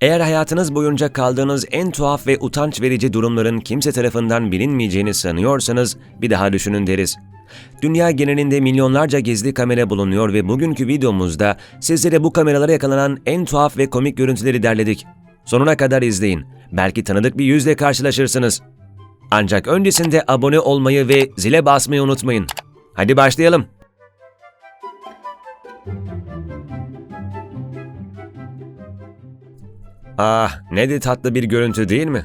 Eğer hayatınız boyunca kaldığınız en tuhaf ve utanç verici durumların kimse tarafından bilinmeyeceğini sanıyorsanız bir daha düşünün deriz. Dünya genelinde milyonlarca gizli kamera bulunuyor ve bugünkü videomuzda sizlere bu kameralara yakalanan en tuhaf ve komik görüntüleri derledik. Sonuna kadar izleyin. Belki tanıdık bir yüzle karşılaşırsınız. Ancak öncesinde abone olmayı ve zile basmayı unutmayın. Hadi başlayalım. Ah, ne de tatlı bir görüntü değil mi?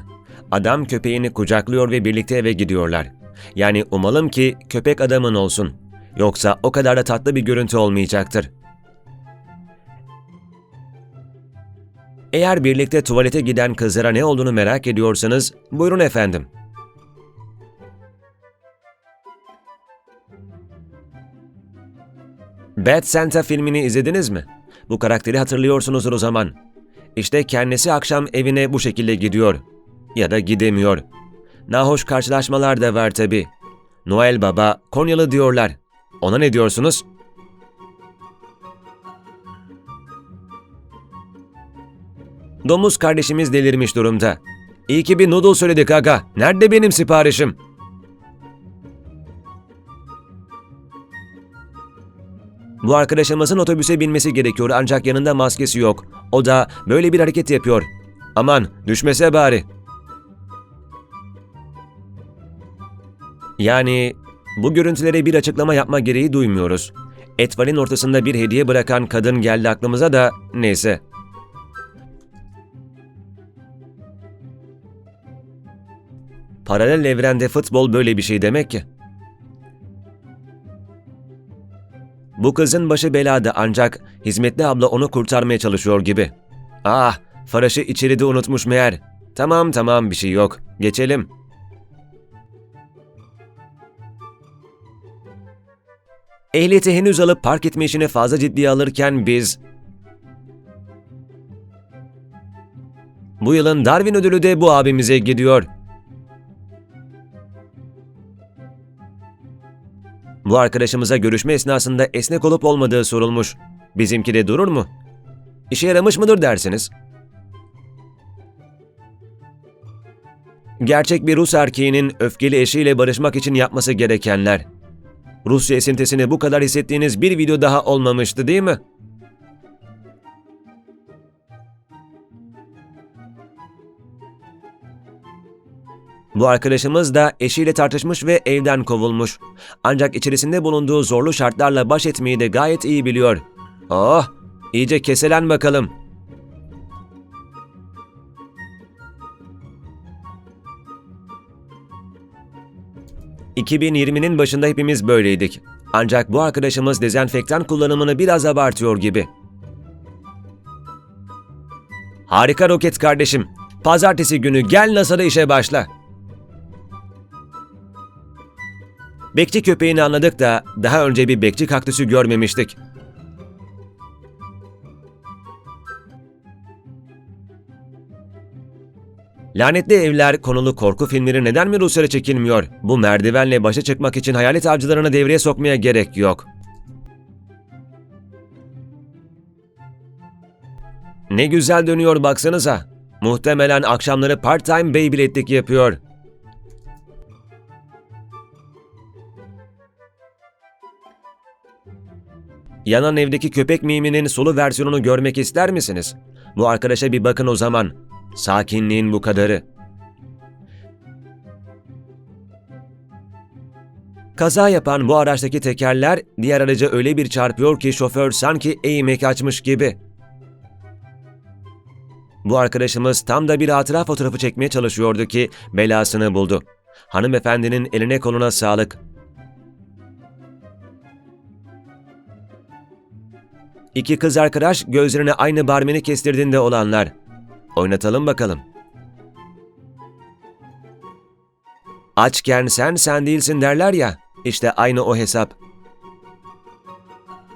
Adam köpeğini kucaklıyor ve birlikte eve gidiyorlar. Yani umalım ki köpek adamın olsun. Yoksa o kadar da tatlı bir görüntü olmayacaktır. Eğer birlikte tuvalete giden kızlara ne olduğunu merak ediyorsanız, buyurun efendim. Bad Santa filmini izlediniz mi? Bu karakteri hatırlıyorsunuzdur o zaman. İşte kendisi akşam evine bu şekilde gidiyor. Ya da gidemiyor. Nahoş karşılaşmalar da var tabi. Noel Baba Konyalı diyorlar. Ona ne diyorsunuz? Domuz kardeşimiz delirmiş durumda. İyi ki bir noodle söyledik aga. Nerede benim siparişim? Bu arkadaşımızın otobüse binmesi gerekiyor ancak yanında maskesi yok. O da böyle bir hareket yapıyor. Aman düşmese bari. Yani bu görüntülere bir açıklama yapma gereği duymuyoruz. Etvalin ortasında bir hediye bırakan kadın geldi aklımıza da neyse. Paralel evrende futbol böyle bir şey demek ki. Bu kızın başı belada ancak hizmetli abla onu kurtarmaya çalışıyor gibi. Ah, Faraş'ı içeride unutmuş meğer. Tamam tamam bir şey yok. Geçelim. Ehliyeti henüz alıp park etme işini fazla ciddiye alırken biz... Bu yılın Darwin ödülü de bu abimize gidiyor. Bu arkadaşımıza görüşme esnasında esnek olup olmadığı sorulmuş. Bizimki de durur mu? İşe yaramış mıdır dersiniz? Gerçek bir Rus erkeğinin öfkeli eşiyle barışmak için yapması gerekenler. Rusya esintesini bu kadar hissettiğiniz bir video daha olmamıştı değil mi? Bu arkadaşımız da eşiyle tartışmış ve evden kovulmuş. Ancak içerisinde bulunduğu zorlu şartlarla baş etmeyi de gayet iyi biliyor. Oh, iyice keselen bakalım. ...2020'nin başında hepimiz böyleydik. Ancak bu arkadaşımız dezenfektan kullanımını biraz abartıyor gibi. Harika roket kardeşim. Pazartesi günü gel NASA'da işe başla. Bekçi köpeğini anladık da daha önce bir bekçi kaktüsü görmemiştik. Lanetli Evler konulu korku filmleri neden mi Rusya'da çekilmiyor? Bu merdivenle başa çıkmak için hayalet avcılarını devreye sokmaya gerek yok. Ne güzel dönüyor baksanıza. Muhtemelen akşamları part-time Beyblade'lik yapıyor. Yanan evdeki köpek miminin solu versiyonunu görmek ister misiniz? Bu arkadaşa bir bakın o zaman. Sakinliğin bu kadarı. Kaza yapan bu araçtaki tekerler diğer araca öyle bir çarpıyor ki şoför sanki eğmek açmış gibi. Bu arkadaşımız tam da bir hatıra fotoğrafı çekmeye çalışıyordu ki belasını buldu. Hanımefendinin eline koluna sağlık. İki kız arkadaş gözlerine aynı barmeni kestirdiğinde olanlar. Oynatalım bakalım. Açken sen sen değilsin derler ya. İşte aynı o hesap.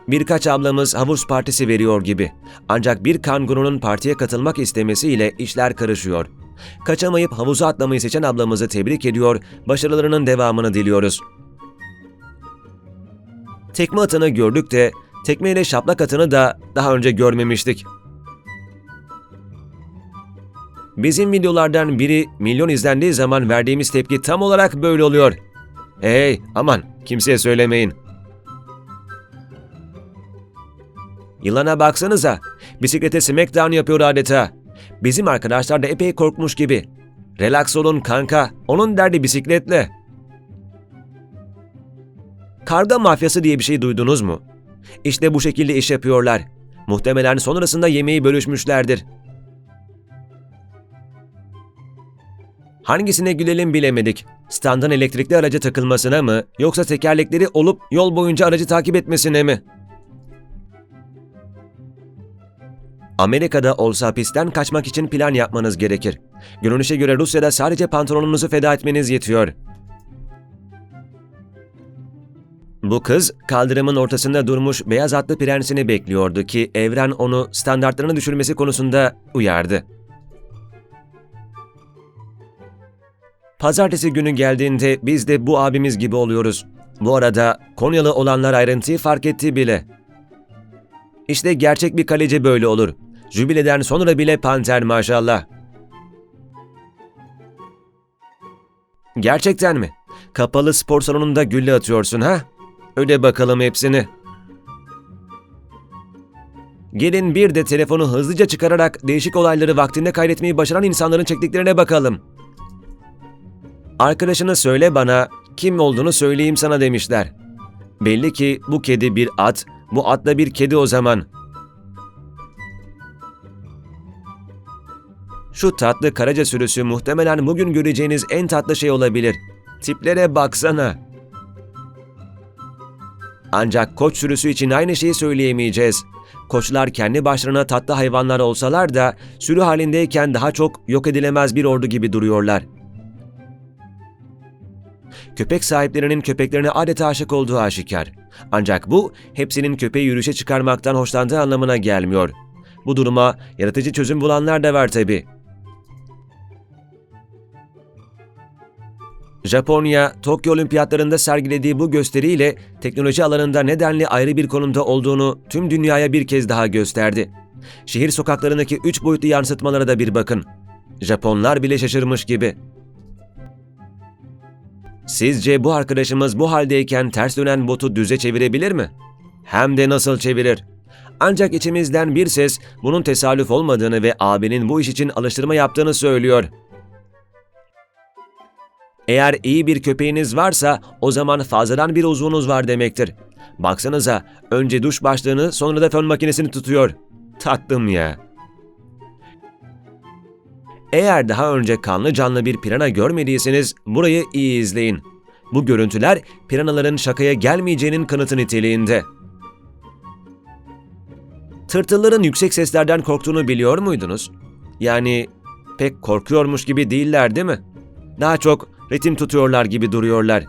Birkaç ablamız havuz partisi veriyor gibi. Ancak bir kangurunun partiye katılmak istemesiyle işler karışıyor. Kaçamayıp havuza atlamayı seçen ablamızı tebrik ediyor, başarılarının devamını diliyoruz. Tekme atını gördük de tekmeyle şaplak atını da daha önce görmemiştik. Bizim videolardan biri milyon izlendiği zaman verdiğimiz tepki tam olarak böyle oluyor. Hey aman kimseye söylemeyin. Yılana baksanıza. Bisiklete smackdown yapıyor adeta. Bizim arkadaşlar da epey korkmuş gibi. Relax olun kanka. Onun derdi bisikletle. Karga mafyası diye bir şey duydunuz mu? İşte bu şekilde iş yapıyorlar. Muhtemelen sonrasında yemeği bölüşmüşlerdir. Hangisine gülelim bilemedik. Standın elektrikli araca takılmasına mı yoksa tekerlekleri olup yol boyunca aracı takip etmesine mi? Amerika'da olsa hapisten kaçmak için plan yapmanız gerekir. Görünüşe göre Rusya'da sadece pantolonunuzu feda etmeniz yetiyor. Bu kız kaldırımın ortasında durmuş beyaz atlı prensini bekliyordu ki evren onu standartlarını düşürmesi konusunda uyardı. Pazartesi günü geldiğinde biz de bu abimiz gibi oluyoruz. Bu arada Konyalı olanlar ayrıntıyı fark etti bile. İşte gerçek bir kaleci böyle olur. Jübileden sonra bile panter maşallah. Gerçekten mi? Kapalı spor salonunda gülle atıyorsun ha? Öde bakalım hepsini. Gelin bir de telefonu hızlıca çıkararak değişik olayları vaktinde kaydetmeyi başaran insanların çektiklerine bakalım. Arkadaşını söyle bana, kim olduğunu söyleyeyim sana demişler. Belli ki bu kedi bir at, bu at da bir kedi o zaman. Şu tatlı karaca sürüsü muhtemelen bugün göreceğiniz en tatlı şey olabilir. Tiplere baksana. Ancak koç sürüsü için aynı şeyi söyleyemeyeceğiz. Koçlar kendi başlarına tatlı hayvanlar olsalar da sürü halindeyken daha çok yok edilemez bir ordu gibi duruyorlar. Köpek sahiplerinin köpeklerine adeta aşık olduğu aşikar. Ancak bu hepsinin köpeği yürüyüşe çıkarmaktan hoşlandığı anlamına gelmiyor. Bu duruma yaratıcı çözüm bulanlar da var tabi. Japonya, Tokyo Olimpiyatlarında sergilediği bu gösteriyle teknoloji alanında nedenli ayrı bir konumda olduğunu tüm dünyaya bir kez daha gösterdi. Şehir sokaklarındaki üç boyutlu yansıtmalara da bir bakın. Japonlar bile şaşırmış gibi. Sizce bu arkadaşımız bu haldeyken ters dönen botu düze çevirebilir mi? Hem de nasıl çevirir? Ancak içimizden bir ses bunun tesadüf olmadığını ve abinin bu iş için alıştırma yaptığını söylüyor. Eğer iyi bir köpeğiniz varsa o zaman fazladan bir uzvunuz var demektir. Baksanıza önce duş başlığını sonra da fön makinesini tutuyor. Tatlım ya. Eğer daha önce kanlı canlı bir pirana görmediyseniz burayı iyi izleyin. Bu görüntüler piranaların şakaya gelmeyeceğinin kanıtı niteliğinde. Tırtılların yüksek seslerden korktuğunu biliyor muydunuz? Yani pek korkuyormuş gibi değiller değil mi? Daha çok ritim tutuyorlar gibi duruyorlar.